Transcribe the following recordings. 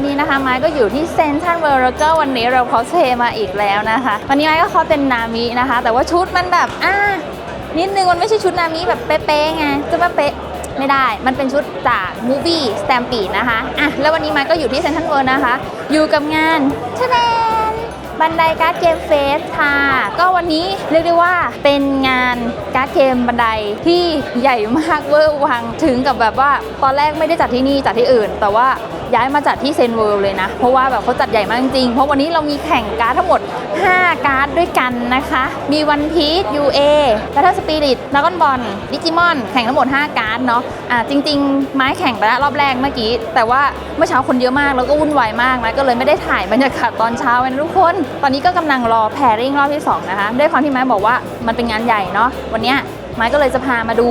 วันนี้นะคะไม้ก็อยู่ที่เซนทรัลเวิลด์แล้วก็วันนี้เราคอสเพย์มาอีกแล้วนะคะ วันนี้ไม้ก็คอสเป็นนามินะคะ แต่ว่าชุดมันแบบอ่านิดนึงมันไม่ใช่ชุดนามิแบบเป๊ะๆไงจะมาเป๊ะไม่ได้ มันเป็นชุดจากมูฟี่สแตมปีดนะคะอะแล้ววันนี้ไม้ก็อยู่ที่เซนทรัลเวิลด์นะคะ อยู่กับงานทะเลนบันไดการ์ดเกมเฟสค่ะ ก็วันนี้เรียกได้ว่าเป็นงานการ์ดเกมบันไดที่ใหญ่มากเวอร์วังถึงกับแบบว่าตอนแรกไม่ได้จัดที่นี่จัดที่อื่น แต่ว่า ย้ายมาจัดที่เซนเวิลด์เลยนะ เพราะว่าแบบเขาจัดใหญ่มากจริง เพราะวันนี้เรามีแข่งการ์ดทั้งหมด 5 การ์ดด้วยกันนะคะ มีวันพีช UA แล้วถ้าสปิริตดากอนบอลดิจิมอน แข่งทั้งหมด 5 การ์ดเนาะอ่าจริง ๆ ไม้แข่งไปแล้วรอบแรกเมื่อกี้ แต่ว่าเมื่อเช้าคนเยอะมากแล้วก็วุ่นวายมากนะก็เลยไม่ได้ถ่ายบรรยากาศตอนเช้ากันทุกคน ตอนนี้ก็กำลังรอแพริ่งรอบที่2นะคะด้วยความที่ไม้บอกว่ามันเป็นงานใหญ่เนาะวันเนี้ยไม้ก็เลยจะพามาดู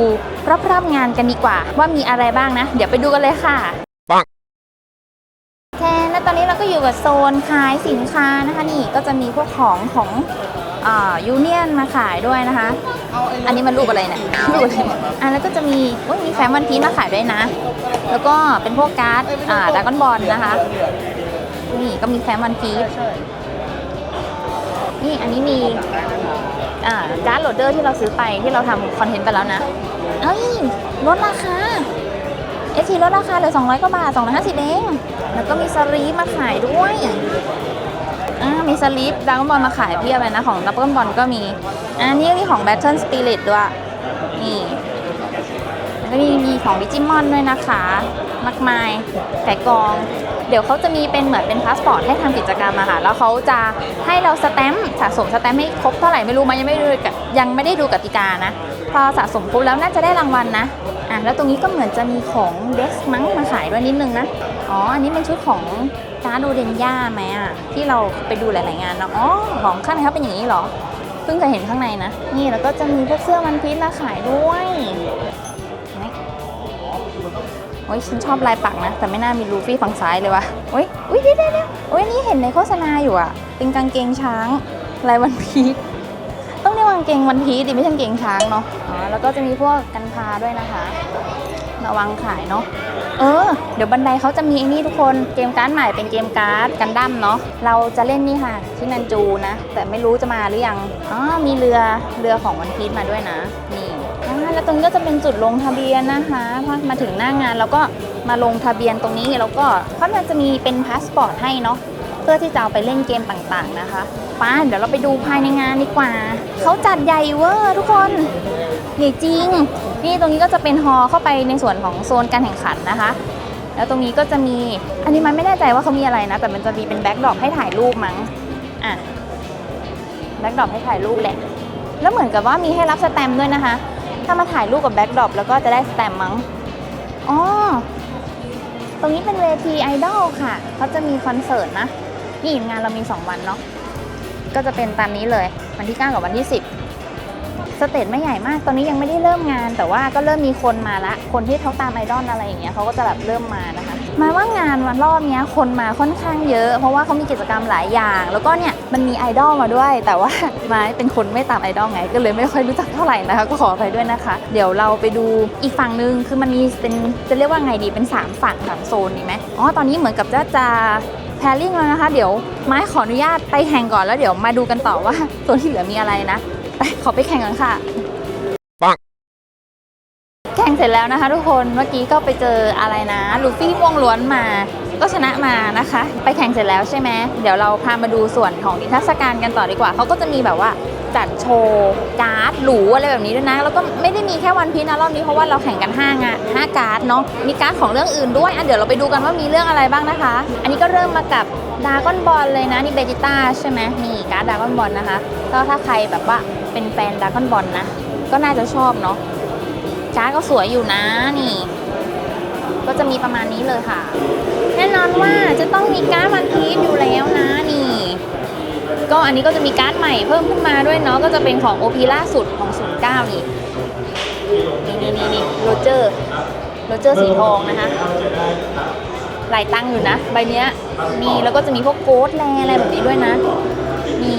รอบๆงานกันดีกว่า ว่ามีอะไรบ้างนะ เดี๋ยวไปดูกันเลยค่ะ และตอนนี้เราก็อยู่กับโซนขายสินค้านะคะนี่ก็จะมีพวกของของยูเนียนมาขายด้วยนะคะ อันนี้มันรูปอะไรเนี่ยรูปอะไรอะแล้วก็จะมีโอ้ยมีแฟ้มวันพีมาขายด้วยนะ แล้วก็เป็นพวกการ์ดอ่าดากอนบอลนะคะ นี่ก็มีแฟ้มวันพีนี่อันนี้มีอ่าการ์ดโหลดเดอร์ที่เราซื้อไปที่เราทำคอนเทนต์ไปแล้วนะเอ้ยลดราคา เอทีลดราคาเหลือ 200 กว่าบาท 250 เอง แล้วก็มีสลีปมาขายด้วยอ่ามีสลีปดาวบอลมาขายเพียบเลยนะ ของดับเบิลบอลก็มีอันนี้มีของ Battle Spirit ด้วย นี่แล้วก็มีมีของดิจิมอนด้วยนะคะ มากมายไก่กอง เดี๋ยวเขาจะมีเป็นเหมือนเป็นพาสปอร์ตให้ทำกิจกรรมอะค่ะ แล้วเขาจะให้เราสแตมป์สะสมสแตมป์ให้ครบเท่าไหร่ไม่รู้มันยังไม่ได้ดูยังไม่ได้ดูกติกานะ พอสะสมครบแล้วน่าจะได้รางวัลนะ แล้วตรงนี้ก็เหมือนจะมีของเด็กมั้งมาขายด้วยนิดนึงนะ อ๋อ อันนี้เป็นชุดของการ์ดโดเดนย่าไหมอะ ที่เราไปดูหลาย ๆ งานเนาะ อ๋อ ของข้างในเขาเป็นอย่างนี้เหรอ เพิ่งเคยเห็นข้างในนะ นี่แล้วก็จะมีพวกเสื้อวันพีชมาขายด้วยนไหมโอ้ยฉันชอบลายปักนะ แต่ไม่น่ามีลูฟี่ฝั่งซ้ายเลยวะโอ้ยอุ้ยเดี๋ยวเดี๋ยวเดี๋ยวโอ้ยนี่เห็นในโฆษณาอยู่อะเป็นกางเกงช้างลายวันพีช กว่างเกงวันพีดิไม่ใช่กางเกงช้างเนาะอ๋อแล้วก็จะมีพวกกันพาด้วยนะคะระวังขายเนาะเออ เดี๋ยวบันไดเขาจะมีไอ้นี่ทุกคนเกมการ์ดใหม่เป็นเกมการ์ดกันดั้มเนาะเราจะเล่นนี่ค่ะที่นันจูนะ แต่ไม่รู้จะมาหรือยังอ๋อมีเรือเรือของวันพีชมาด้วยนะนี่อ่าแล้วตรงนี้ก็จะเป็นจุดลงทะเบียนนะคะพอมาถึงหน้างานเราก็มาลงทะเบียนตรงนี้แล้วก็เขาจะมีเป็นพาสปอร์ตให้เนาะเพื่อที่จะเอาไปเล่นเกมต่างๆนะคะ ป้าเดี๋ยวเราไปดูภายในงานดีกว่า เขาจัดใหญ่เวอร์ทุกคนใหญ่จริง นี่ตรงนี้ก็จะเป็นฮอเข้าไปในส่วนของโซนการแข่งขันนะคะ แล้วตรงนี้ก็จะมี อันนี้มันไม่แน่ใจว่าเขามีอะไรนะ แต่มันจะมีเป็นแบ็กดรอปให้ถ่ายรูปมั้ง อะ แบ็กดรอปให้ถ่ายรูปแหละ แล้วเหมือนกับว่ามีให้รับสแตมป์ด้วยนะคะ ถ้ามาถ่ายรูปกับแบ็กดรอปแล้วก็จะได้สแตมป์มั้ง อ๋อ ตรงนี้เป็นเวทีไอดอลค่ะ เขาจะมีคอนเสิร์ตนะ นี่งานเรามี 2 วันเนาะ ก็จะเป็นตามนี้เลยวันที่ 9 กับวันที่ 10 สเตจไม่ใหญ่มาก ตอนนี้ยังไม่ได้เริ่มงาน แต่ว่าก็เริ่มมีคนมาละ คนที่เขาตามไอดอลอะไรอย่างเงี้ยเขาก็จะแบบเริ่มมานะคะมาว่างานวันรอบเนี้ยคนมาค่อนข้างเยอะ เพราะว่าเขามีกิจกรรมหลายอย่าง แล้วก็เนี่ยมันมีไอดอลมาด้วย แต่ว่าม้เป็นคนไม่ตามไอดอลไง ก็เลยไม่ค่อยรู้จักเท่าไหร่นะคะ ก็ขออภัยด้วยนะคะ เดี๋ยวเราไปดูอีกฝั่งนึง คือมันมีเป็นจะเรียกว่าไงดีเป็น 3 ฝั่งสามโซนดีไหมอ๋อตอนนี้เหมือนกับจะจะ แพรลิ่งแล้วนะคะ เดี๋ยวไม้ขออนุญาตไปแข่งก่อนแล้วเดี๋ยวมาดูกันต่อว่าโซนที่เหลือมีอะไรนะไปขอไปแข่งกันค่ะแข่งเสร็จแล้วนะคะทุกคนเมื่อกี้ก็ไปเจออะไรนะลูฟี่ม่วงล้วนมา ก็ชนะมานะคะ ไปแข่งเสร็จแล้วใช่ไหมเดี๋ยวเราพามาดูส่วนของนิทรรศการกันต่อดีกว่าเขาก็จะมีแบบว่า จัดโชว์การ์ดหรูอะไรแบบนี้ด้วยนะ แล้วก็ไม่ได้มีแค่วันพีชนะรอบนี้เพราะว่าเราแข่งกัน5งาน5การ์ดเนาะมีการ์ดของเรื่องอื่นด้วยอะเดี๋ยวเราไปดูกันว่ามีเรื่องอะไรบ้างนะคะ อันนี้ก็เริ่มมากับดากอนบอลเลยนะนี่เบจิต้าใช่ไหมนี่การ์ดดากอนบอลนะคะก็ถ้าใครแบบว่าเป็นแฟนดากอนบอลนะก็น่าจะชอบเนาะการ์ดก็สวยอยู่นะนี่ ก็จะมีประมาณนี้เลยค่ะ แน่นอนว่าจะต้องมีการ์ดวันพีชอยู่ อันนี้ก็จะมีการ์ดใหม่เพิ่มขึ้นมาด้วยเนาะก็จะเป็นของ OP ล่าสุดของ 09 นี่นี่นี่นี่นี่โรเจอร์โรเจอร์สีทองนะคะหลายตังค์อยู่นะ ใบเนี้ยนี่แล้วก็จะมีพวกโกดแลอะไรแบบนี้ด้วยนะ นี่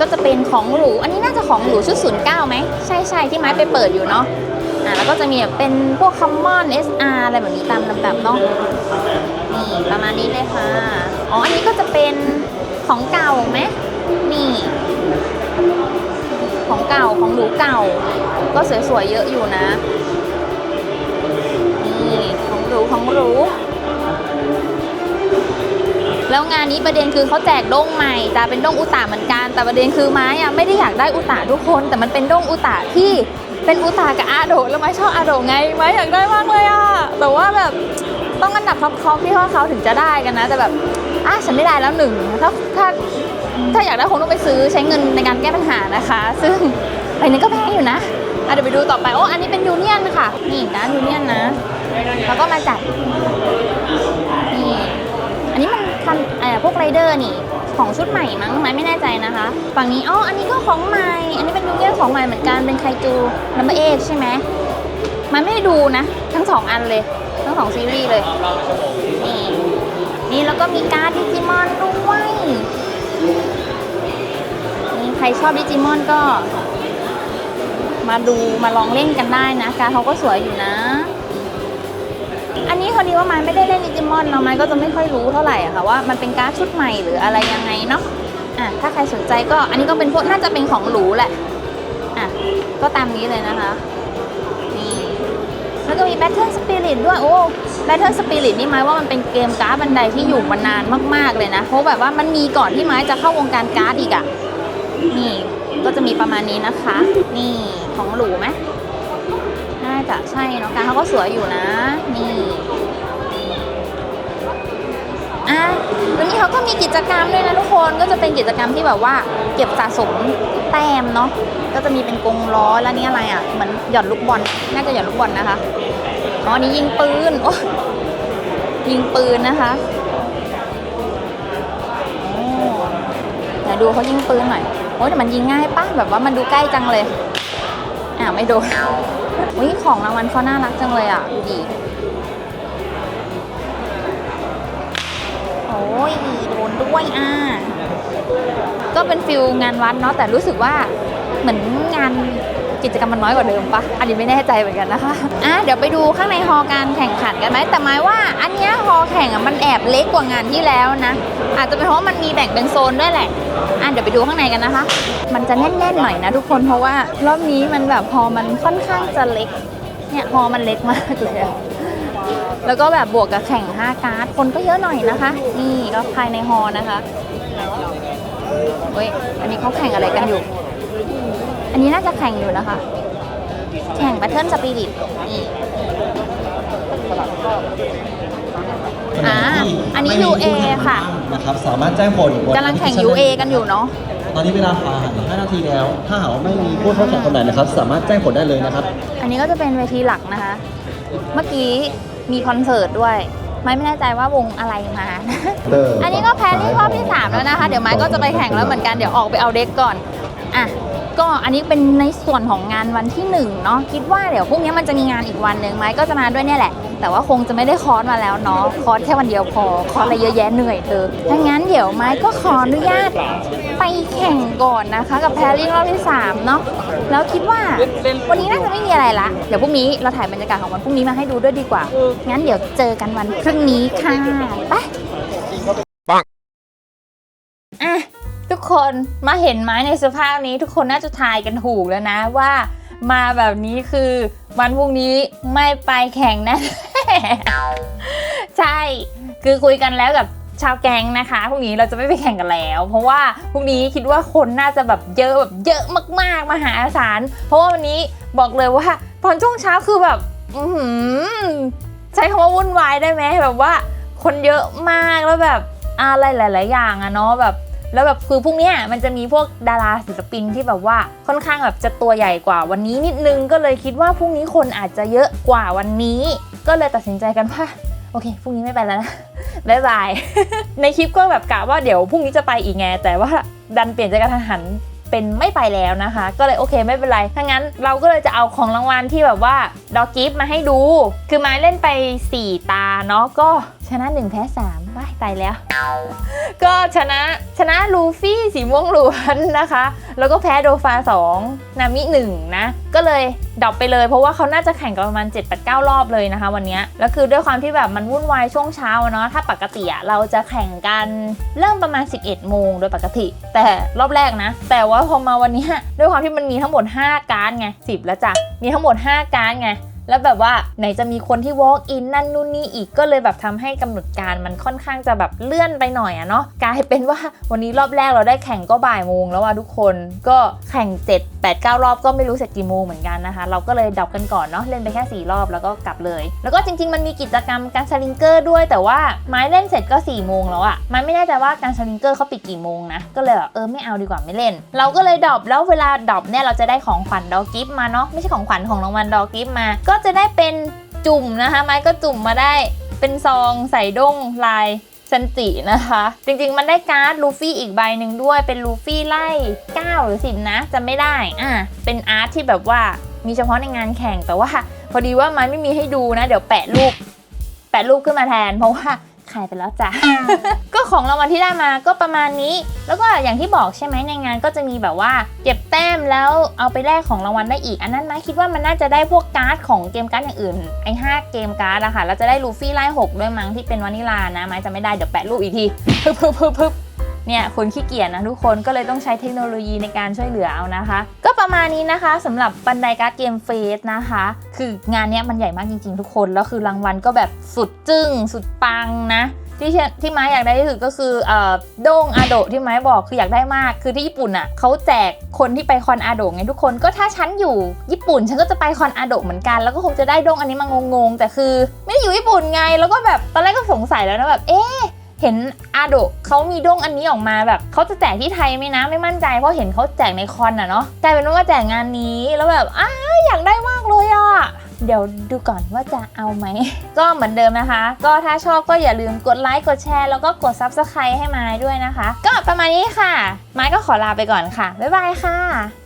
ก็จะเป็นของหรู อันนี้น่าจะของหรูชุด 09ไหมใช่ใช่ที่ไม้ไปเปิดอยู่เนาะอ่าแล้วก็จะมีแบบเป็นพวก common SR อะไรแบบนี้ตามลำดับเนาะนี่ประมาณนี้เลยค่ะ อ๋อ อันนี้ก็จะเป็น ของเก่าไหมนี่ ของเก่าของหรูเก่า ก็สวยๆเยอะอยู่นะ นี่ของหรูของหรูแล้วงานนี้ประเด็นคือเขาแจกด้งใหม่แต่เป็นด้งอุตาเหมือนกัน แต่ประเด็นคือไม้อะไม่ได้อยากได้อุตาทุกคน แต่มันเป็นด้งอุตาที่เป็นอุตากับอาโดะแล้วไม้ชอบอาโดะไงไม้อยากได้มากเลยอะแต่ว่าแบบ ต้องอันดับท็อปทอปที่ว่าเขาถึงจะได้กันนะ แต่แบบอะฉันไม่ได้แล้วหนึ่งถ้าถ้าถ้าอยากได้คงต้องไปซื้อใช้เงินในการแก้ปัญหานะคะ ซึ่งไปนี้ก็แพงอยู่นะอะเดี๋ยวไปดูต่อไปโอ้อันนี้เป็นยูเนียนค่ะ นี่การยูเนียนนะแล้วก็มาจัดนี่อันนี้มันทันเอ่อพวกไรเดอร์นี่ของชุดใหม่มั้งไหมไม่แน่ใจนะคะ ฝั่งนี้อ๋ออันนี้ก็ของใหม่ อันนี้เป็นยูเนียนของใหม่เหมือนกันเป็นไคจูนัมเบอร์เอใช่ไหมมันไม่ได้ดูนะ ทั้งสองอันเลย ทั้งสองซีรีส์เลย นี่ นี่แล้วก็มีการ์ดดิจิมอนด้วย นี่ใครชอบดิจิมอนก็ มาดูมาลองเล่นกันได้นะ การดเขาก็สวยอยู่นะ อันนี้พอดีว่ามันไม่ได้เล่นดิจิมอนเนาะมันก็จะไม่ค่อยรู้เท่าไหร่อะค่ะว่ามันเป็นการ์ดชุดใหม่หรืออะไรยังไงเนาะอะถ้าใครสนใจก็อันนี้ก็เป็นพวกน่าจะเป็นของหรูแหละอะก็ตามนี้เลยนะคะ แล้วก็มี Battle Spirit ด้วยโอ้ Battle Spirit นี่หมายว่ามันเป็นเกมการ์ดบันไดที่อยู่มานานมาก ๆ เลยนะ เพราะแบบว่ามันมีก่อนที่ไม้จะเข้าวงการการ์ดอีกอะนี่ก็จะมีประมาณนี้นะคะ นี่ของหรูไหมน่าจะใช่เนาะการเขาก็สวยอยู่นะ นี่อะวันนี้เขาก็มีกิจกรรมด้วยนะทุกคนก็จะเป็นกิจกรรมที่แบบว่า เก็บสะสมแต้ม เนาะก็จะมีเป็นกรงล้อแล้วนี่อะไรอะเหมือนหย่อนลูกบอลน่าจะหย่อนลูกบอลนะคะอ๋อนี้ยิงปืนโอ้ยิงปืนนะคะโอ้เดี๋ยวดูเขายิงปืนหน่อยโอ้ยแต่มันยิงง่ายปะแบบว่ามันดูใกล้จังเลยอ่าไม่โดนอุ้ยของรางวัลเขาน่ารักจังเลยอะดูดิโอ้ยโดนด้วยอะก็เป็นฟิลงานวัดเนาะแต่รู้สึกว่า เหมือนงานกิจกรรมมันน้อยกว่าเดิมปะอันนี้ไม่แน่ใจเหมือนกันนะคะอะเดี๋ยวไปดูข้างในฮอการแข่งขันกันไหมแต่หมายว่าอันเนี้ยฮอแข่งอะมันแอบเล็กกว่างานที่แล้วนะ อาจจะเป็นเพราะมันมีแบ่งเป็นโซนด้วยแหละอะเดี๋ยวไปดูข้างในกันนะคะ มันจะแน่นๆหน่อยนะทุกคนเพราะว่ารอบนี้มันแบบฮอมันค่อนข้างจะเล็ก เนี่ยฮอมันเล็กมากเลยแล้วก็แบบบวกกับแข่ง 5 การ์ด คนก็เยอะหน่อยนะคะ นี่ก็ภายในฮอนะคะเฮ้ยอันนี้เขาแข่งอะไรกันอยู่ อันนี้น่าจะแข่งอยู่นะคะ แข่ง Battle Spirit นี่อ่าอันนี้ UA ค่ะ นะครับสามารถแจ้งผลบนกำลังแข่ง UA กันอยู่เนาะตอนนี้เวลาผ่าน5นาทีแล้ว ถ้าหากว่าไม่มีผู้เข้าแข่งคนไหนนะครับ สามารถแจ้งผลได้เลยนะครับ อันนี้ก็จะเป็นเวทีหลักนะคะ เมื่อกี้มีคอนเสิร์ตด้วย ไม่ไม่แน่ใจว่าวงอะไรมา อันนี้ก็แพ้ที่รอบที่ 3 แล้วนะคะ เดี๋ยวไม้ก็จะไปแข่งแล้วเหมือนกัน เดี๋ยวออกไปเอาเด็กก่อน อะ ก็อันนี้เป็นในส่วนของงานวันที่1เนาะคิดว่าเดี๋ยวพรุ่งนี้มันจะมีงานอีกวันหนึ่งไหมก็จะมาด้วยเนี่ยแหละ แต่ว่าคงจะไม่ได้คอร์สมาแล้วเนาะคอร์สแค่วันเดียวพอคอร์สอะไรเยอะแยะเหนื่อยเธอถ้างั้นเดี๋ยวไม้ก็ขออนุญาตไปแข่งก่อนนะคะ กับแพรริ่งรอบที่3เนาะแล้วคิดว่าวันนี้น่าจะไม่มีอะไรละเดี๋ยวพรุ่งนี้เราถ่ายบรรยากาศของวันพรุ่งนี้มาให้ดูด้วยดีกว่างั้นเดี๋ยวเจอกันวันพรุ่งนี้ค่ะไปอะ คนมาเห็นไม้ในสภาพนี้ทุกคนน่าจะทายกันถูกแล้วนะว่ามาแบบนี้คือวันพรุ่งนี้ไม่ไปแข่งแนะ ใช่คือคุยกันแล้วกับชาวแก๊งนะคะพรุ่งนี้เราจะไม่ไปแข่งกันแล้ว เพราะว่าพรุ่งนี้คิดว่าคนน่าจะแบบเยอะแบบเยอะมากๆมหาศาลเพราะว่าวันนี้บอกเลยว่าตอนช่วงเช้าคือแบบใช้คำว่าวุ่นวายได้ไหมแบบว่า คนเยอะมากแล้วแบบอะไรหลาย ๆ อย่างอะเนาะแบบ แล้วแบบคือพรุ่งนี้มันจะมีพวกดาราศิลปินที่แบบว่าค่อนข้างแบบจะตัวใหญ่กว่าวันนี้นิดนึงก็เลยคิดว่าพรุ่งนี้คนอาจจะเยอะกว่าวันนี้ ก็เลยตัดสินใจกันว่าโอเคพรุ่งนี้ไม่ไปแล้วนะบายบาย ในคลิปก็แบบกะว่าเดี๋ยวพรุ่งนี้จะไปอีกไงแต่ว่าดันเปลี่ยนใจกระทันหันเป็นไม่ไปแล้วนะคะ ก็เลยโอเคไม่เป็นไร ถ้างั้นเราก็เลยจะเอาของรางวัลที่แบบว่าดอกกิฟต์มาให้ดู คือไม้เล่นไป 4 ตาเนาะก็ ชนะ1แพ้3ว้ายตายแล้ว ก็ชนะชนะลูฟี่สีม่วงล้วนนะคะ แล้วก็แพ้โดฟา 2 นามิ1นะ ก็เลยดรอปไปเลย เพราะว่าเขาน่าจะแข่งกันประมาณ 7-8-9 รอบเลยนะคะ วันนี้แล้วคือด้วยความที่แบบมันวุ่นวายช่วงเช้าเนาะถ้าปกติอะเราจะแข่งกันเริ่มประมาณ 11 โมงโดยปกติ แต่รอบแรกนะ แต่ว่าพอมาวันนี้ด้วยความที่มันมีทั้งหมด 5 การ์ดไง10 แล้วจ้ะมีทั้งหมด 5 การ์ดไง แล้วแบบว่าไหนจะมีคนที่ walk in นั่นนู่นนี่อีกก็เลยแบบทำให้กำหนดการมันค่อนข้างจะแบบเลื่อนไปหน่อยอะเนาะกลายเป็นว่าวันนี้รอบแรกเราได้แข่งก็บ่ายโมงแล้วว่าทุกคนก็แข่ง7 8 9 รอบก็ไม่รู้เสร็จกี่โมงเหมือนกันนะคะ เราก็เลยดับกันก่อนเนาะเล่นไปแค่ 4 รอบแล้วก็กลับเลย แล้วก็จริง ๆ มันมีกิจกรรมการสลิงเกอร์ด้วย แต่ว่าไม้เล่นเสร็จก็4ี่โมงแล้วอะไม้ไม่แน่ใจว่าการสลิงเกอร์เขาปิดกี่โมงนะก็เลยแบบเออไม่เอาดีกว่าไม่เล่น เราก็เลยดรอปแล้วเวลาดรอปเนี่ยเราจะได้ของขวัญดอกิฟมาเนาะไม่ใช่ของขวัญของรางวัลดอกิฟมา ก็จะได้เป็นจุ่มนะคะ ไม้ก็จุ่มมาได้เป็นซองใส่ด้งลาย ซันจินะคะ จริงๆ มันได้การ์ดลูฟี่อีกใบหนึ่งด้วยเป็นลูฟี่ไล่ 9 หรือ 10 นะจะไม่ได้อะเป็นอาร์ตที่แบบว่ามีเฉพาะในงานแข่งแต่ว่า พอดีว่ามันไม่มีให้ดูนะ เดี๋ยวแปะรูปแปะรูปขึ้นมาแทน เพราะว่า ขายไปแล้วจ้ะ ก็ของรางวัลที่ได้มาก็ประมาณนี้ แล้วก็อย่างที่บอกใช่ไหมในงานก็จะมีแบบว่า เก็บแต้มแล้วเอาไปแลกของรางวัลได้อีก อันนั้นไหมคิดว่ามันน่าจะได้พวกการ์ดของเกมการ์ดอย่างอื่นไอ้ห้าเกมการ์ดอะค่ะแล้วจะได้ลูฟี่ไล่หกด้วยมั้งที่เป็นวานิลานะไม้จะไม่ได้เดี๋ยวแปะรูปอีกทีพึบพึบพึบพึบ เนี่ยคนขี้เกียจนะทุกคนก็เลยต้องใช้เทคโนโลยีในการช่วยเหลือเอานะคะ ก็ประมาณนี้นะคะสำหรับบันไดการ์ดเกมเฟสนะคะ คืองานเนี้ยมันใหญ่มากจริงๆ ทุกคนแล้วคือรางวัลก็แบบสุดจึ้งสุดปังนะที่ที่ไม้อยากได้ที่สุดก็คือเอ่อโด้งอาโดที่ไม้บอกคืออยากได้มาก คือที่ญี่ปุ่นอะเขาแจกคนที่ไปคอนอาโดไงทุกคนก็ถ้าฉันอยู่ญี่ปุ่น ฉันก็จะไปคอนอาโดเหมือนกัน แล้วก็คงจะได้โด้งอันนี้มางงๆแต่คือ ไม่ได้อยู่ญี่ปุ่นไงแล้วก็แบบตอนแรกก็สงสัยแล้วนะแบบเอ๊ะ เห็นอาโดเขามีด้งอันนี้ออกมาแบบเขาจะแจกที่ไทยไหมนะไม่มั่นใจเพราะเห็นเขาแจกในคอนอะเนาะกลายเป็นว่าแจกงานนี้แล้วแบบอ้าอยากได้มากเลยอะเดี๋ยวดูก่อนว่าจะเอาไหม ก็เหมือนเดิมนะคะ ก็ถ้าชอบก็อย่าลืมกดไลค์กดแชร์แล้วก็กด Subscribe ให้ไม้ด้วยนะคะ ก็ประมาณนี้ค่ะ ไม้ก็ขอลาไปก่อนค่ะ บ๊ายบายค่ะ